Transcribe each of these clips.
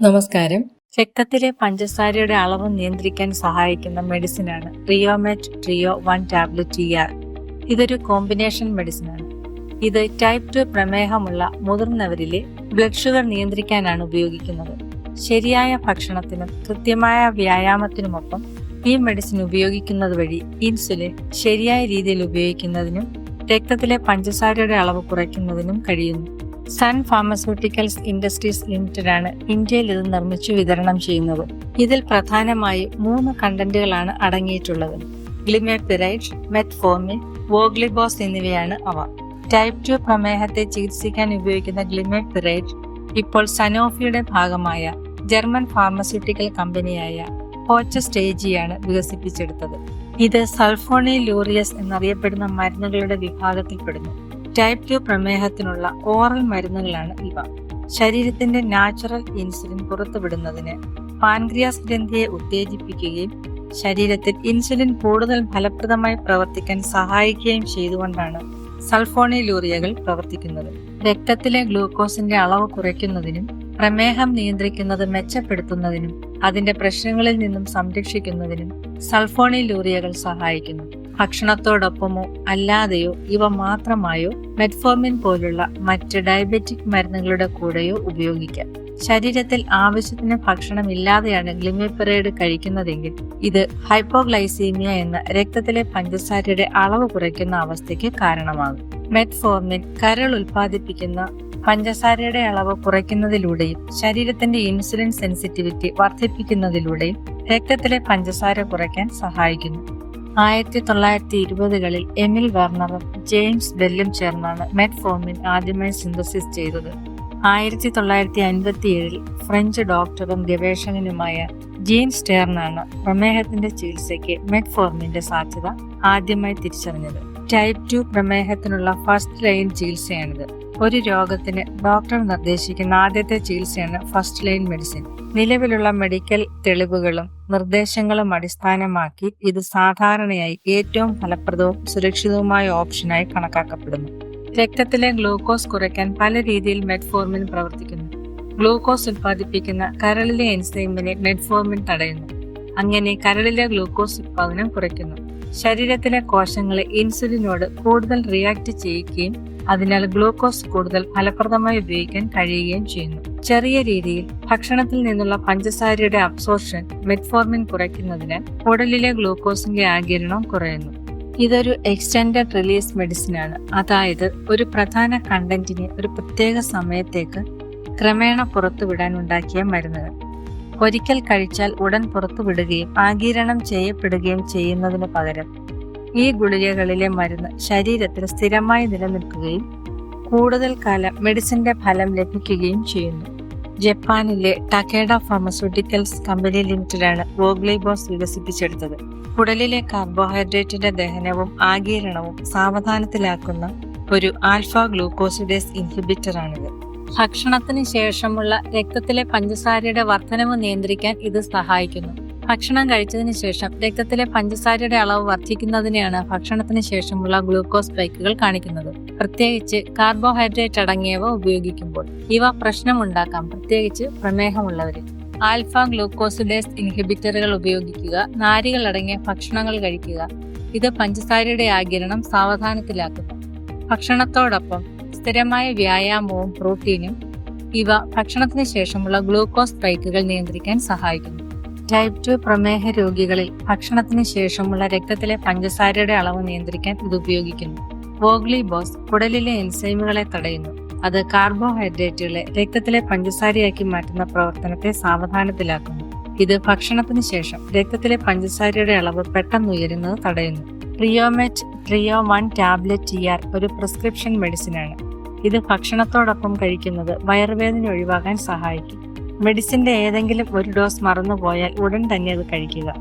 നമസ്കാരം. രക്തത്തിലെ പഞ്ചസാരയുടെ അളവ് നിയന്ത്രിക്കാൻ സഹായിക്കുന്ന മെഡിസിനാണ് Riomet Trio one tablet E R. ഇതൊരു കോമ്പിനേഷൻ മെഡിസിനാണ്. ഇത് ടൈപ്പ് ടു പ്രമേഹമുള്ള മുതിർന്നവരിലെ ബ്ലഡ് ഷുഗർ നിയന്ത്രിക്കാനാണ് ഉപയോഗിക്കുന്നത്. ശരിയായ ഭക്ഷണത്തിനും കൃത്യമായ വ്യായാമത്തിനുമൊപ്പം ഈ മെഡിസിൻ ഉപയോഗിക്കുന്നത് വഴി ഇൻസുലിൻ ശരിയായ രീതിയിൽ ഉപയോഗിക്കുന്നതിനും രക്തത്തിലെ പഞ്ചസാരയുടെ അളവ് കുറയ്ക്കുന്നതിനും കഴിയുന്നു. സൺ ഫാർമസ്യൂട്ടിക്കൽസ് ഇൻഡസ്ട്രീസ് ലിമിറ്റഡ് ആണ് ഇന്ത്യയിൽ ഇത് നിർമ്മിച്ചു വിതരണം ചെയ്യുന്നത്. ഇതിൽ പ്രധാനമായി മൂന്ന് കണ്ടന്റുകളാണ് അടങ്ങിയിട്ടുള്ളത്. ഗ്ലിമെപിറൈഡ് മെറ്റ്ഫോമിൻ വോഗ്ലിബോസ് എന്നിവയാണ് അവ. ടൈപ്പ് ടു പ്രമേഹത്തെ ചികിത്സിക്കാൻ ഉപയോഗിക്കുന്ന ഗ്ലിമെപിറൈഡ് ഇപ്പോൾ സനോഫിയുടെ ഭാഗമായ ജർമ്മൻ ഫാർമസ്യൂട്ടിക്കൽ കമ്പനിയായ ഹോച്ച സ്റ്റേജിയാണ് വികസിപ്പിച്ചെടുത്തത്. ഇത് സൾഫോണി ലൂറിയസ് എന്നറിയപ്പെടുന്ന മരുന്നുകളുടെ വിഭാഗത്തിൽപ്പെടുന്നു. ടൈപ്പ് ടു പ്രമേഹത്തിനുള്ള ഓറൽ മരുന്നുകളാണ് ഇവ. ശരീരത്തിന്റെ നാച്ചുറൽ ഇൻസുലിൻ പുറത്തുവിടുന്നതിന് പാൻക്രിയാസ് ഗ്രന്ഥിയെ ഉത്തേജിപ്പിക്കുകയും ശരീരത്തിൽ ഇൻസുലിൻ കൂടുതൽ ഫലപ്രദമായി പ്രവർത്തിക്കാൻ സഹായിക്കുകയും ചെയ്തുകൊണ്ടാണ് സൾഫോണിലൂറിയകൾ പ്രവർത്തിക്കുന്നത്. രക്തത്തിലെ ഗ്ലൂക്കോസിന്റെ അളവ് കുറയ്ക്കുന്നതിനും പ്രമേഹം നിയന്ത്രിക്കുന്നത് മെച്ചപ്പെടുത്തുന്നതിനും അതിന്റെ പ്രശ്നങ്ങളിൽ നിന്നും സംരക്ഷിക്കുന്നതിനും സൾഫോണിലൂറിയകൾ സഹായിക്കുന്നു. ഭക്ഷണത്തോടൊപ്പമോ അല്ലാതെയോ ഇവ മാത്രമായോ മെറ്റ്ഫോമിൻ പോലുള്ള മറ്റ് ഡയബറ്റിക് മരുന്നുകളുടെ കൂടെയോ ഉപയോഗിക്കാം. ശരീരത്തിൽ ആവശ്യത്തിന് ഭക്ഷണം ഇല്ലാതെയാണ് ഗ്ലിമിപ്പെറൈഡ് കഴിക്കുന്നതെങ്കിൽ ഇത് ഹൈപ്പോഗ്ലൈസീമിയ എന്ന രക്തത്തിലെ പഞ്ചസാരയുടെ അളവ് കുറയ്ക്കുന്ന അവസ്ഥയ്ക്ക് കാരണമാകും. മെറ്റ്ഫോർമിൻ കരൾ ഉൽപ്പാദിപ്പിക്കുന്ന പഞ്ചസാരയുടെ അളവ് കുറയ്ക്കുന്നതിലൂടെയും ശരീരത്തിന്റെ ഇൻസുലിൻ സെൻസിറ്റിവിറ്റി വർദ്ധിപ്പിക്കുന്നതിലൂടെയും രക്തത്തിലെ പഞ്ചസാര കുറയ്ക്കാൻ സഹായിക്കുന്നു. ആയിരത്തി തൊള്ളായിരത്തി ഇരുപതുകളിൽ എമിൽ വർണറും ജെയിംസ് ബെല്ലും ചേർന്നാണ് മെറ്റ്ഫോമിൻ ആദ്യമായി സിന്തസിസ് ചെയ്തത്. ആയിരത്തി തൊള്ളായിരത്തി അൻപത്തി ഏഴിൽ ഫ്രഞ്ച് ഡോക്ടറും ഗവേഷകനുമായ ജീൻ സ്റ്റേർണാണ് പ്രമേഹത്തിന്റെ ചികിത്സയ്ക്ക് മെറ്റ്ഫോർമിന്റെ സാധ്യത ആദ്യമായി തിരിച്ചറിഞ്ഞത്. ടൈപ്പ് ടു പ്രമേഹത്തിനുള്ള ഫസ്റ്റ് ലൈൻ ചികിത്സയാണിത്. ഒരു രോഗത്തിന് ഡോക്ടർ നിർദ്ദേശിക്കുന്ന ആദ്യത്തെ ചികിത്സയാണ് ഫസ്റ്റ് ലൈൻ മെഡിസിൻ. നിലവിലുള്ള മെഡിക്കൽ തെളിവുകളും നിർദ്ദേശങ്ങളും അടിസ്ഥാനമാക്കി ഇത് സാധാരണയായി ഏറ്റവും ഫലപ്രദവും സുരക്ഷിതവുമായ ഓപ്ഷനായി കണക്കാക്കപ്പെടുന്നു. രക്തത്തിലെ ഗ്ലൂക്കോസ് കുറയ്ക്കാൻ പല രീതിയിൽ മെറ്റ്ഫോർമിൻ പ്രവർത്തിക്കുന്നു. ഗ്ലൂക്കോസ് ഉൽപ്പാദിപ്പിക്കുന്ന കരളിലെ എൻസൈമിനെ മെറ്റ്ഫോർമിൻ തടയുന്നു. അങ്ങനെ കരളിലെ ഗ്ലൂക്കോസ് ഉത്പാദനം കുറയ്ക്കുന്നു. ശരീരത്തിലെ കോശങ്ങളെ ഇൻസുലിനോട് കൂടുതൽ റിയാക്ട് ചെയ്യുകയും അതിനാൽ ഗ്ലൂക്കോസ് കൂടുതൽ ഫലപ്രദമായി ഉപയോഗിക്കാൻ കഴിയുകയും ചെയ്യുന്നു. ചെറിയ രീതിയിൽ ഭക്ഷണത്തിൽ നിന്നുള്ള പഞ്ചസാരയുടെ അബ്സോർഷൻ മെറ്റ്ഫോർമിൻ കുറയ്ക്കുന്നതിനാൽ ഉടലിലെ ഗ്ലൂക്കോസിന്റെ ആകിരണം കുറയുന്നു. ഇതൊരു എക്സ്റ്റൻഡഡ് റിലീസ് മെഡിസിൻ ആണ്. അതായത് ഒരു പ്രധാന കണ്ടന്റിനെ ഒരു പ്രത്യേക സമയത്തേക്ക് ക്രമേണ പുറത്തുവിടാൻ ഉണ്ടാക്കിയ മരുന്നുകൾ. ഒരിക്കൽ കഴിച്ചാൽ ഉടൻ പുറത്തുവിടുകയും ആഗിരണം ചെയ്യപ്പെടുകയും ചെയ്യുന്നതിന് പകരം ഈ ഗുളികകളിലെ മരുന്ന് ശരീരത്തിൽ സ്ഥിരമായി നിലനിൽക്കുകയും കൂടുതൽ കാലം മെഡിസിന്റെ ഫലം ലഭിക്കുകയും ചെയ്യുന്നു. ജപ്പാനിലെ ടക്കേഡ ഫാർമസ്യൂട്ടിക്കൽസ് കമ്പനി ലിമിറ്റഡാണ് വോഗ്ലിബോസ് വികസിപ്പിച്ചെടുത്തത്. കുടലിലെ കാർബോഹൈഡ്രേറ്റിന്റെ ദഹനവും ആഗീരണവും സാവധാനത്തിലാക്കുന്ന ഒരു ആൽഫ ഗ്ലൂക്കോസിഡേസ് ഇൻഹിബിറ്ററാണിത് ഭക്ഷണത്തിന് ശേഷമുള്ള രക്തത്തിലെ പഞ്ചസാരയുടെ വർധനവ് നിയന്ത്രിക്കാൻ ഇത് സഹായിക്കുന്നു. ഭക്ഷണം കഴിച്ചതിന് ശേഷം രക്തത്തിലെ പഞ്ചസാരയുടെ അളവ് വർദ്ധിക്കുന്നതിനെയാണ് ഭക്ഷണത്തിന് ശേഷമുള്ള ഗ്ലൂക്കോസ് സ്പൈക്കുകൾ കാണിക്കുന്നത്. പ്രത്യേകിച്ച് കാർബോഹൈഡ്രേറ്റ് അടങ്ങിയവ ഉപയോഗിക്കുമ്പോൾ ഇവ പ്രശ്നമുണ്ടാക്കാം. പ്രത്യേകിച്ച് പ്രമേഹമുള്ളവരിൽ. ആൽഫ ഗ്ലൂക്കോസിഡേസ് ഇൻഹിബിറ്ററുകൾ ഉപയോഗിക്കുക നാരികൾ അടങ്ങിയ ഭക്ഷണങ്ങൾ കഴിക്കുക ഇത് പഞ്ചസാരയുടെ ആഗിരണം സാവധാനത്തിലാക്കുന്നു. ഭക്ഷണത്തോടൊപ്പം സ്ഥിരമായ വ്യായാമവും പ്രോട്ടീനും ഇവ ഭക്ഷണത്തിന് ശേഷമുള്ള ഗ്ലൂക്കോസ് സ്പൈക്കുകൾ നിയന്ത്രിക്കാൻ സഹായിക്കുന്നു. ടൈപ്പ് ടു പ്രമേഹ രോഗികളിൽ ഭക്ഷണത്തിന് ശേഷമുള്ള രക്തത്തിലെ പഞ്ചസാരയുടെ അളവ് നിയന്ത്രിക്കാൻ ഇത് ഉപയോഗിക്കുന്നു. വോഗ്ലി ബോസ് കുടലിലെ എൻസൈമുകളെ തടയുന്നു. അത് കാർബോഹൈഡ്രേറ്റുകളെ രക്തത്തിലെ പഞ്ചസാരയാക്കി മാറ്റുന്ന പ്രവർത്തനത്തെ സാവധാനത്തിലാക്കുന്നു. ഇത് ഭക്ഷണത്തിന് ശേഷം രക്തത്തിലെ പഞ്ചസാരയുടെ അളവ് പെട്ടെന്ന് ഉയരുന്നത് തടയുന്നു. Triomet trio one tablet T R ഒരു പ്രിസ്ക്രിപ്ഷൻ മെഡിസിനാണ് ഇത് ഭക്ഷണത്തോടൊപ്പം കഴിക്കുന്നത് വയറുവേദന ഒഴിവാക്കാൻ സഹായിക്കും. മെഡിസിന്റെ ഏതെങ്കിലും ഒരു ഡോസ് മറന്നുപോയാൽ ഉടൻ തന്നെ അത് കഴിക്കുക.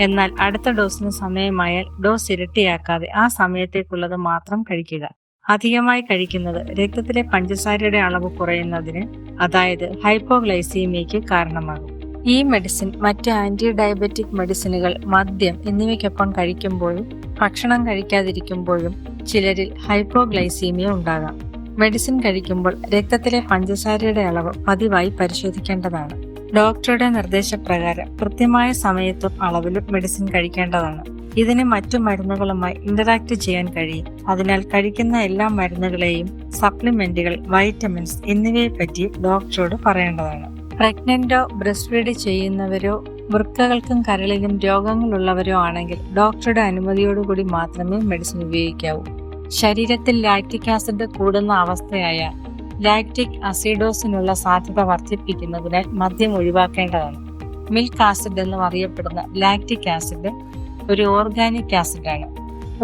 എന്നാൽ അടുത്ത ഡോസിന് സമയമായാൽ ഡോസ് ഇരട്ടിയാക്കാതെ ആ സമയത്തേക്കുള്ളത് മാത്രം കഴിക്കുക. അധികമായി കഴിക്കുന്നത് രക്തത്തിലെ പഞ്ചസാരയുടെ അളവ് കുറയുന്നതിന് അതായത് ഹൈപ്പോഗ്ലൈസീമിയയ്ക്ക് കാരണമാകും. ഈ മെഡിസിൻ മറ്റ് ആന്റി ഡയബറ്റിക് മെഡിസിനുകൾ മദ്യം എന്നിവയ്ക്കൊപ്പം കഴിക്കുമ്പോഴും ഭക്ഷണം കഴിക്കാതിരിക്കുമ്പോഴും ചിലരിൽ ഹൈപ്പോഗ്ലൈസീമിയ ഉണ്ടാകാം. മെഡിസിൻ കഴിക്കുമ്പോൾ രക്തത്തിലെ പഞ്ചസാരയുടെ അളവ് പതിവായി പരിശോധിക്കേണ്ടതാണ്. ഡോക്ടറുടെ നിർദ്ദേശപ്രകാരം കൃത്യമായ സമയത്തും അളവിലും മെഡിസിൻ കഴിക്കേണ്ടതാണ്. ഇതിന് മറ്റു മരുന്നുകളുമായി ഇന്ററാക്ട് ചെയ്യാൻ കഴിയും. അതിനാൽ കഴിക്കുന്ന എല്ലാ മരുന്നുകളെയും സപ്ലിമെന്റുകൾ വൈറ്റമിൻസ് എന്നിവയെ പറ്റി ഡോക്ടറോട് പറയേണ്ടതാണ്. പ്രഗ്നന്റോ ബ്രസ്റ്റ് ഫീഡ് ചെയ്യുന്നവരോ വൃക്കകൾക്കും കരളിലും രോഗങ്ങളുള്ളവരോ ആണെങ്കിൽ ഡോക്ടറുടെ അനുമതിയോടുകൂടി മാത്രമേ മെഡിസിൻ ഉപയോഗിക്കാവൂ. ശരീരത്തിൽ ലാക്റ്റിക് ആസിഡ് കൂടുന്ന അവസ്ഥയായ ലാക്റ്റിക് അസിഡോസിനുള്ള സാധ്യത വർദ്ധിപ്പിക്കുന്നതിനാൽ മദ്യം ഒഴിവാക്കേണ്ടതാണ്. മിൽക്ക് ആസിഡ് എന്നും അറിയപ്പെടുന്ന ലാക്റ്റിക് ആസിഡ് ഒരു ഓർഗാനിക് ആസിഡാണ്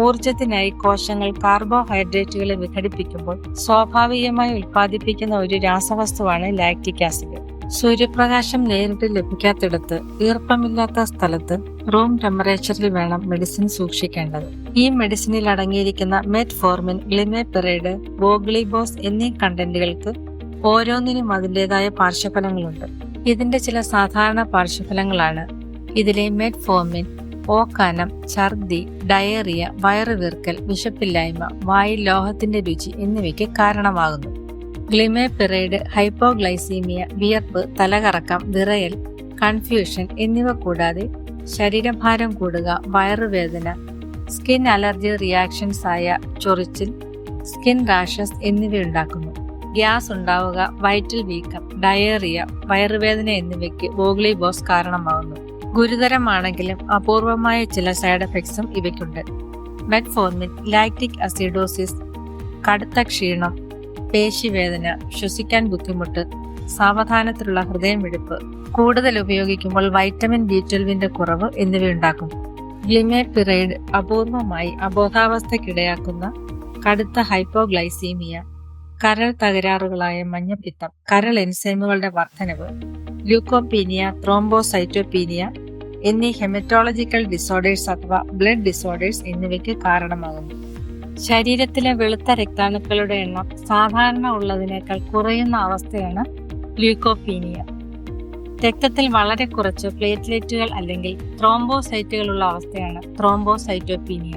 ഊർജത്തിനായി കോശങ്ങൾ കാർബോഹൈഡ്രേറ്റുകളെ വിഘടിപ്പിക്കുമ്പോൾ സ്വാഭാവികമായി ഉൽപ്പാദിപ്പിക്കുന്ന ഒരു രാസവസ്തുവാണ് ലാക്റ്റിക് ആസിഡ് സൂര്യപ്രകാശം നേരിട്ട് ലഭിക്കാത്തിടത്ത് ഈർപ്പമില്ലാത്ത സ്ഥലത്ത് റൂം ടെമ്പറേച്ചറിൽ വേണം മെഡിസിൻ സൂക്ഷിക്കേണ്ടത്. ഈ മെഡിസിനിൽ അടങ്ങിയിരിക്കുന്ന മെറ്റ്ഫോർമിൻ ഗ്ലിമെപിറൈഡ് ബോഗ്ലിബോസ് എന്നീ കണ്ടന്റുകൾക്ക് ഓരോന്നിനും അതിന്റെതായ പാർശ്വഫലങ്ങളുണ്ട്. ഇതിന്റെ ചില സാധാരണ പാർശ്വഫലങ്ങളാണ്. ഇതിലെ മെറ്റ്ഫോർമിൻ ഓക്കാനം ഛർദി ഡയറിയ വയറുവീർക്കൽ വിശപ്പില്ലായ്മ വായിൽ ലോഹത്തിന്റെ രുചി എന്നിവയ്ക്ക് കാരണമാകുന്നു. ഗ്ലിമേപിറൈഡ് ഹൈപ്പോഗ്ലൈസീമിയ വിയർപ്പ് തലകറക്കം വിറയൽ കൺഫ്യൂഷൻ എന്നിവ കൂടാതെ ശരീരഭാരം കൂടുക വയറുവേദന സ്കിൻ അലർജി റിയാക്ഷൻസ് ആയ ചൊറിച്ചിൽ സ്കിൻ റാഷസ് എന്നിവയുണ്ടാക്കുന്നു. ഗ്യാസ് ഉണ്ടാവുക വയറ്റിൽ വീക്കം ഡയേറിയ വയറുവേദന എന്നിവയ്ക്ക് വോഗ്ലിബോസ് കാരണമാകുന്നു ഗുരുതരമാണെങ്കിലും അപൂർവമായ ചില സൈഡ് എഫക്ട്സും ഇവയ്ക്കുണ്ട്. മെറ്റ്ഫോർമിൻ ലാക്റ്റിക് അസിഡോസിസ് കടുത്ത ക്ഷീണം പേശിവേദന ശ്വസിക്കാൻ ബുദ്ധിമുട്ട് സാവധാനത്തിലുള്ള ഹൃദയമിടിപ്പ് കൂടുതൽ ഉപയോഗിക്കുമ്പോൾ വൈറ്റമിൻ ബി ട്വൽവിന്റെ കുറവ് എന്നിവയുണ്ടാക്കും ഗ്ലിമേപിറൈഡ് അപൂർവമായി അബോധാവസ്ഥയ്ക്കിടയാക്കുന്ന കടുത്ത ഹൈപ്പോഗ്ലൈസീമിയ കരൾ തകരാറുകളായ മഞ്ഞപ്പിത്തം കരൾ എൻസൈമുകളുടെ വർധനവ് ല്യൂക്കോപീനിയ ത്രോംബോസൈറ്റോപീനിയ എന്നീ ഹെമറ്റോളജിക്കൽ ഡിസോർഡേഴ്സ് അഥവാ ബ്ലഡ് ഡിസോർഡേഴ്സ് എന്നിവയ്ക്ക് കാരണമാകുന്നു. ശരീരത്തിലെ വെളുത്ത രക്താണുക്കളുടെ എണ്ണം സാധാരണ ഉള്ളതിനേക്കാൾ കുറയുന്ന അവസ്ഥയാണ് ഗ്ലൂക്കോപീനിയ രക്തത്തിൽ വളരെ കുറച്ച് പ്ലേറ്റ്ലെറ്റുകൾ അല്ലെങ്കിൽ ത്രോംബോസൈറ്റുകളുള്ള അവസ്ഥയാണ് ത്രോംബോസൈറ്റോപീനിയ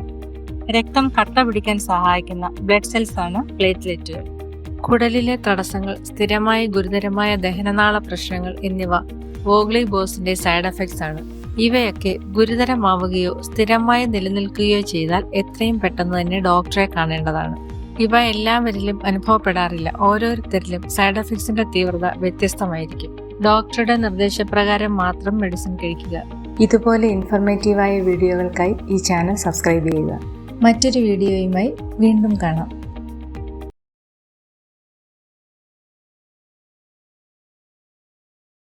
രക്തം കട്ട പിടിക്കാൻ സഹായിക്കുന്ന ബ്ലഡ് സെൽസ് ആണ് പ്ലേറ്റ്ലെറ്റുകൾ. കുടലിലെ തടസ്സങ്ങൾ സ്ഥിരമായ ഗുരുതരമായ ദഹനനാള പ്രശ്നങ്ങൾ എന്നിവ വോഗ്ലി ബോസിന്റെ സൈഡ് എഫക്ട്സ് ആണ്. ഇവയൊക്കെ ഗുരുതരമാവുകയോ സ്ഥിരമായി നിലനിൽക്കുകയോ ചെയ്താൽ എത്രയും പെട്ടെന്ന് തന്നെ ഡോക്ടറെ കാണേണ്ടതാണ്. ഇവ എല്ലാവരിലും അനുഭവപ്പെടാറില്ല. ഓരോരുത്തരിലും സൈഡ് എഫക്ട്സിന്റെ തീവ്രത വ്യത്യസ്തമായിരിക്കും. ഡോക്ടറുടെ നിർദ്ദേശപ്രകാരം മാത്രം മെഡിസിൻ കഴിക്കുക. ഇതുപോലെ ഇൻഫർമേറ്റീവായ വീഡിയോകൾക്കായി ഈ ചാനൽ സബ്സ്ക്രൈബ് ചെയ്യുക. മറ്റൊരു വീഡിയോയുമായി വീണ്ടും കാണാം.